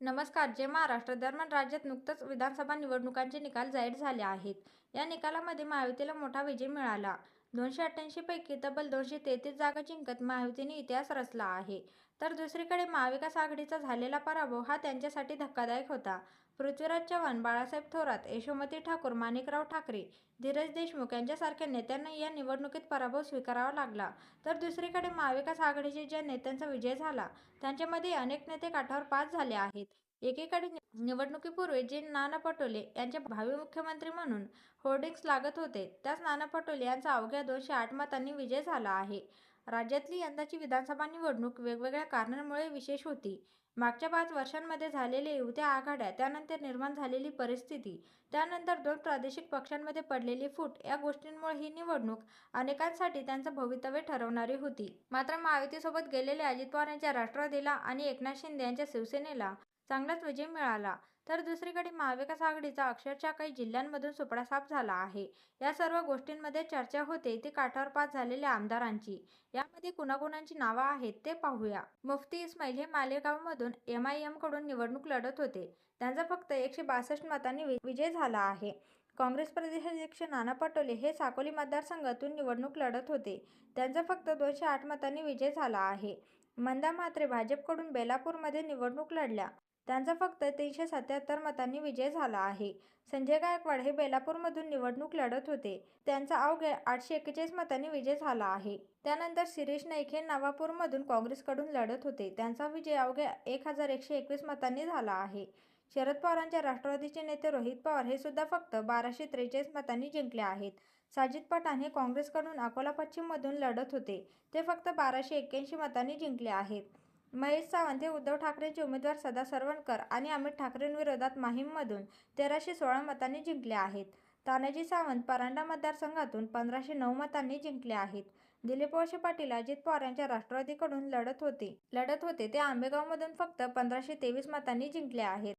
नमस्कार जय महाराष्ट्र दरम्यान राज्यात नुकतंच विधानसभा निवडणुकांचे निकाल जाहीर झाले आहेत. या निकालामध्ये महायुतीला मोठा विजय मिळाला. दोनशे अठ्ठ्याऐंशी पैकी तब्बल दोनशे तेहतीस जागा जिंकत महायुतीने इतिहास रचला आहे. तर दुसरीकडे महाविकास आघाडीचा झालेला पराभव हा त्यांच्यासाठी धक्कादायक होता. पृथ्वीराज चव्हाण बाळासाहेब थोरात यशोमती ठाकूर माणिकराव ठाकरे धीरज देशमुख यांच्यासारख्या नेत्यांना या निवडणुकीत पराभव स्वीकारावा लागला. तर दुसरीकडे महाविकास आघाडीचे ज्या नेत्यांचा विजय झाला त्यांच्यामध्ये अनेक नेते काठावर पास झाले आहेत. एकीकडे निवडणुकीपूर्वी जे नाना पटोले यांचे भावी मुख्यमंत्री म्हणून होर्डिंग्स लागत होते त्याच नाना पटोले यांचा अवघ्या दोनशे आठ मतांनी विजय झाला आहे. राज्यातली यंदाची विधानसभा निवडणूक वेगवेगळ्या कारणांमुळे विशेष होती. मागच्या पाच वर्षांमध्ये झालेल्या युत्या आघाड्या त्यानंतर निर्माण झालेली परिस्थिती त्यानंतर दोन प्रादेशिक पक्षांमध्ये पडलेली फूट या गोष्टींमुळे ही निवडणूक अनेकांसाठी त्यांचं भवितव्य ठरवणारी होती. मात्र महायुतीसोबत गेलेले अजित पवार यांच्या राष्ट्रवादीला आणि एकनाथ शिंदे यांच्या शिवसेनेला चांगलाच विजय मिळाला. तर दुसरीकडे महाविकास आघाडीचा अक्षरशः काही जिल्ह्यांमधून सुपडा साफ झाला आहे. या सर्व गोष्टींमध्ये चर्चा होते ती काठावर पास झालेल्या आमदारांची. यामध्ये कुणाकुणांची नावं आहेत ते पाहूया. मुफ्ती इस्माईल हे मालेगावमधून एम आय एमकडून निवडणूक लढत होते. त्यांचा फक्त एकशे बासष्ट मतांनी विजय झाला आहे. काँग्रेस प्रदेशाध्यक्ष नाना पटोले हे साकोली मतदारसंघातून निवडणूक लढत होते. त्यांचा फक्त दोनशे आठ मतांनी विजय झाला आहे. मंदा म्हात्रे भाजपकडून बेलापूरमध्ये निवडणूक लढल्या. त्यांचा फक्त तीनशे सत्याहत्तर मतांनी विजय झाला आहे. संजय गायकवाड हे बेलापूरमधून निवडणूक लढत होते. त्यांचा अवघ्या आठशे एक्केचाळीस मतांनी विजय झाला आहे. त्यानंतर शिरीष नाईक हे नवापूरमधून काँग्रेसकडून लढत होते. त्यांचा विजय अवघ्या एक हजार एकशे एकवीस मतांनी झाला आहे. शरद पवारांच्या राष्ट्रवादीचे नेते रोहित पवार हे सुद्धा फक्त बाराशे त्रेचाळीस मतांनी जिंकले आहेत. साजिद पठाण हे काँग्रेसकडून अकोला पश्चिममधून लढत होते. ते फक्त बाराशे एक्क्याऐंशी मतांनी जिंकले आहेत. महेश सावंत हे उद्धव ठाकरेंचे उमेदवार सदा सरवणकर आणि अमित ठाकरेंविरोधात माहीममधून तेराशे सोळा मतांनी जिंकले आहेत. तानाजी सावंत परांडा मतदारसंघातून पंधराशे नऊ मतांनी जिंकले आहेत. दिलीप वळसे पाटील अजित पवार यांच्या राष्ट्रवादीकडून लढत होते. लढत होते ते आंबेगावमधून फक्त पंधराशे तेवीस मतांनी जिंकले आहेत.